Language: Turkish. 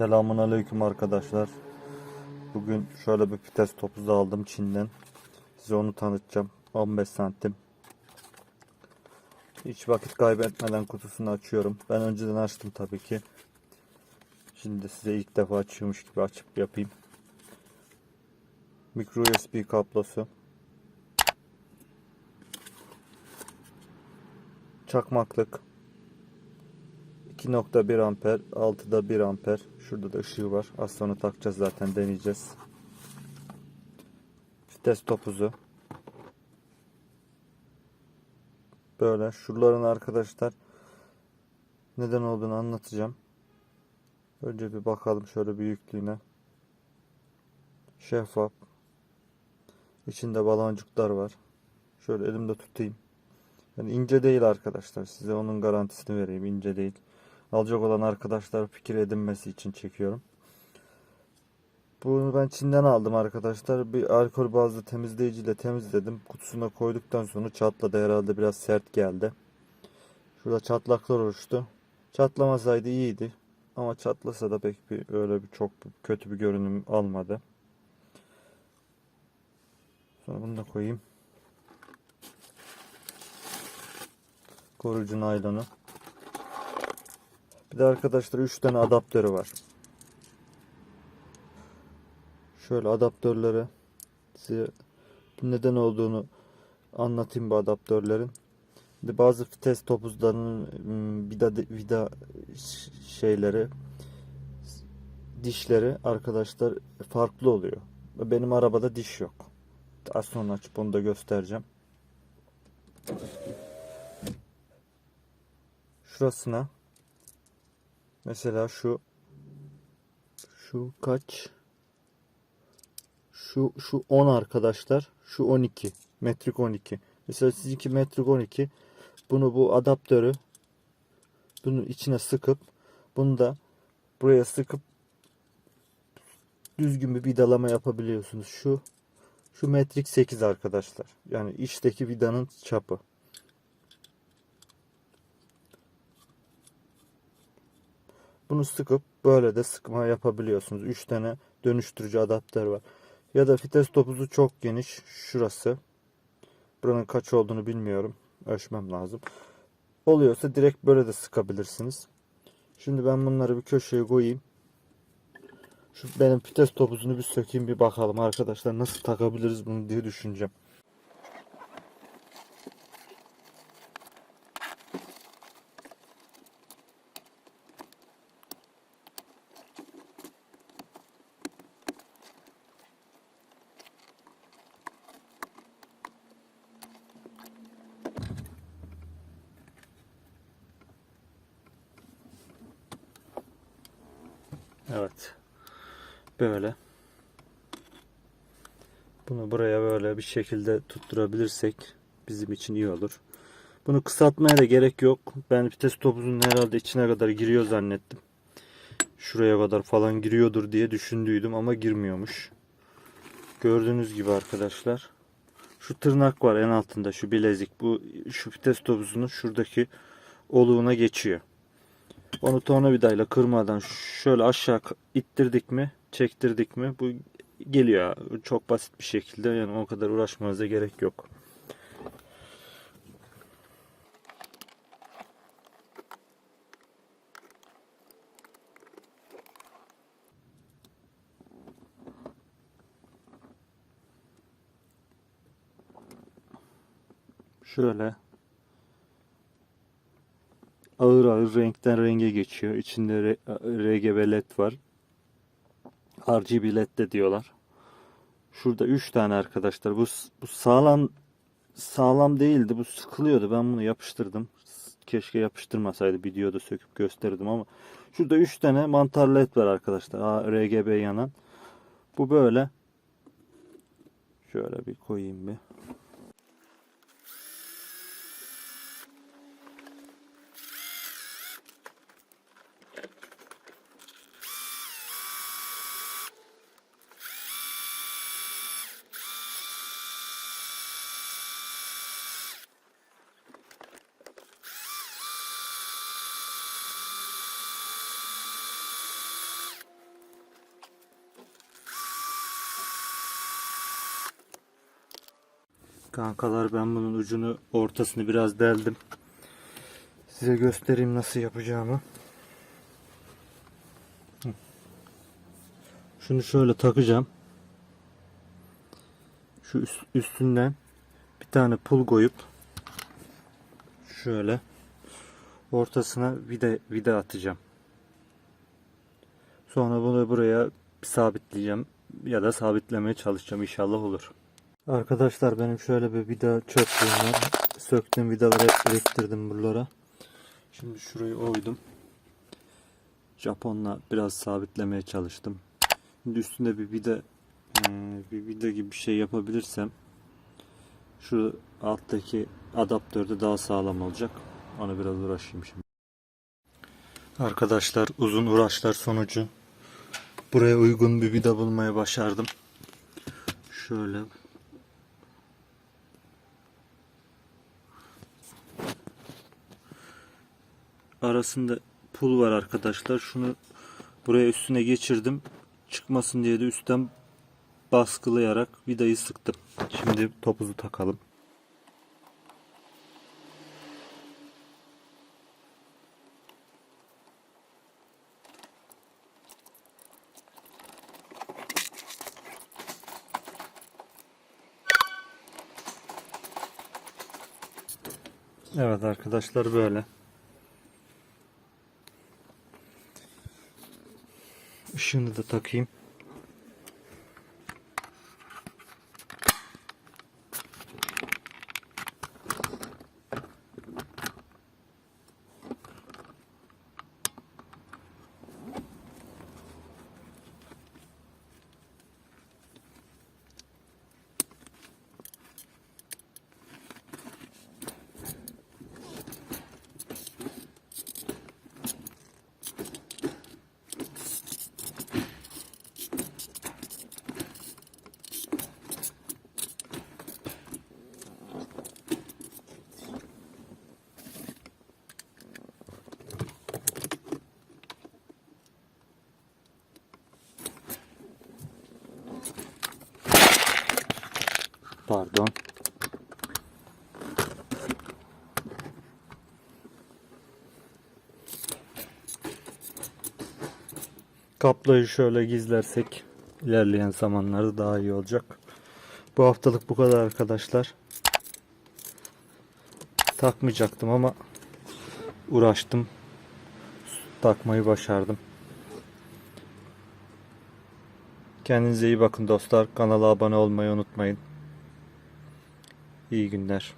Selamun Aleyküm arkadaşlar. Bugün şöyle bir pites topuzu aldım Çin'den. Size onu tanıtacağım. 15 santim. Hiç vakit kaybetmeden kutusunu açıyorum. Ben önceden açtım tabii ki. Şimdi size ilk defa açıyormuş gibi açıp yapayım. Micro USB kablosu. Çakmaklık. 2.1 amper, 6'da 1 amper. Şurada da ışığı var. Az sonra takacağız zaten deneyeceğiz. Vites topuzu. Böyle. Şuraların arkadaşlar neden olduğunu anlatacağım. Önce bir bakalım şöyle büyüklüğüne. Şeffaf. İçinde baloncuklar var. Şöyle elimde tutayım. Yani ince değil arkadaşlar. Size onun garantisini vereyim. ince değil. Alacak olan arkadaşlar fikir edinmesi için çekiyorum. Bunu ben Çin'den aldım arkadaşlar. Bir alkol bazlı temizleyiciyle temizledim. Kutusuna koyduktan sonra çatladı herhalde biraz sert geldi. Şurada çatlaklar oluştu. Çatlamasaydı iyiydi. Ama çatlasa da pek bir öyle bir çok kötü bir görünüm almadı. Sonra bunu da koyayım. Koruyucu naylonu. Bir de arkadaşlar 3 tane adaptörü var. Şöyle adaptörleri size neden olduğunu anlatayım bu adaptörlerin. De bazı vites topuzlarının ım, vida vida şeyleri dişleri arkadaşlar farklı oluyor. Benim arabada diş yok. Az sonra açıp onu da göstereceğim. Şurasına Mesela şu şu kaç? Şu şu 10 arkadaşlar. Şu 12. Metrik 12. Mesela sizinki metrik 12. Bunu bu adaptörü bunu içine sıkıp bunu da buraya sıkıp düzgün bir vidalama yapabiliyorsunuz. Şu şu metrik 8 arkadaşlar. Yani içteki vidanın çapı. Bunu sıkıp böyle de sıkma yapabiliyorsunuz. 3 tane dönüştürücü adaptör var. Ya da vites topuzu çok geniş. Şurası. Buranın kaç olduğunu bilmiyorum. Ölçmem lazım. Oluyorsa direkt böyle de sıkabilirsiniz. Şimdi ben bunları bir köşeye koyayım. Şu benim vites topuzunu bir sökeyim bir bakalım arkadaşlar nasıl takabiliriz bunu diye düşüneceğim. Evet. Böyle. Bunu buraya böyle bir şekilde tutturabilirsek bizim için iyi olur. Bunu kısaltmaya da gerek yok. Ben vites topuzunun herhalde içine kadar giriyor zannettim. Şuraya kadar falan giriyordur diye düşündüydüm ama girmiyormuş. Gördüğünüz gibi arkadaşlar. Şu tırnak var en altında şu bilezik. Bu şu vites topuzunun şuradaki oluğuna geçiyor. Onu tornavidayla kırmadan şöyle aşağı ittirdik mi, çektirdik mi bu geliyor. Çok basit bir şekilde yani o kadar uğraşmanıza gerek yok. Şöyle ağır ağır renkten renge geçiyor. İçinde re- RGB led var. RGB led de diyorlar. Şurada 3 tane arkadaşlar. Bu bu sağlam sağlam değildi. Bu sıkılıyordu. Ben bunu yapıştırdım. Keşke yapıştırmasaydı. Videoda söküp gösterirdim ama şurada 3 tane mantar led var arkadaşlar. Aa, RGB yanan. Bu böyle. Şöyle bir koyayım bir. Kankalar ben bunun ucunu ortasını biraz deldim. Size göstereyim nasıl yapacağımı. Şunu şöyle takacağım. Şu üst- üstünden bir tane pul koyup şöyle ortasına vida vida atacağım. Sonra bunu buraya sabitleyeceğim ya da sabitlemeye çalışacağım inşallah olur. Arkadaşlar benim şöyle bir vida çöplüğüm var. Söktüğüm vidaları hep biriktirdim buralara. Şimdi şurayı oydum. Japonla biraz sabitlemeye çalıştım. Şimdi üstünde bir vida eee, bir vida gibi bir şey yapabilirsem şu alttaki adaptör de daha sağlam olacak. Ona biraz uğraşayım şimdi. Arkadaşlar uzun uğraşlar sonucu buraya uygun bir vida bulmaya başardım. Şöyle arasında pul var arkadaşlar. Şunu buraya üstüne geçirdim. Çıkmasın diye de üstten baskılayarak vidayı sıktım. Şimdi topuzu takalım. Evet arkadaşlar böyle. Işığını da takayım. Pardon. Kaplayı şöyle gizlersek ilerleyen zamanlarda daha iyi olacak. Bu haftalık bu kadar arkadaşlar. Takmayacaktım ama uğraştım. Takmayı başardım. Kendinize iyi bakın dostlar. Kanala abone olmayı unutmayın. İyi günler.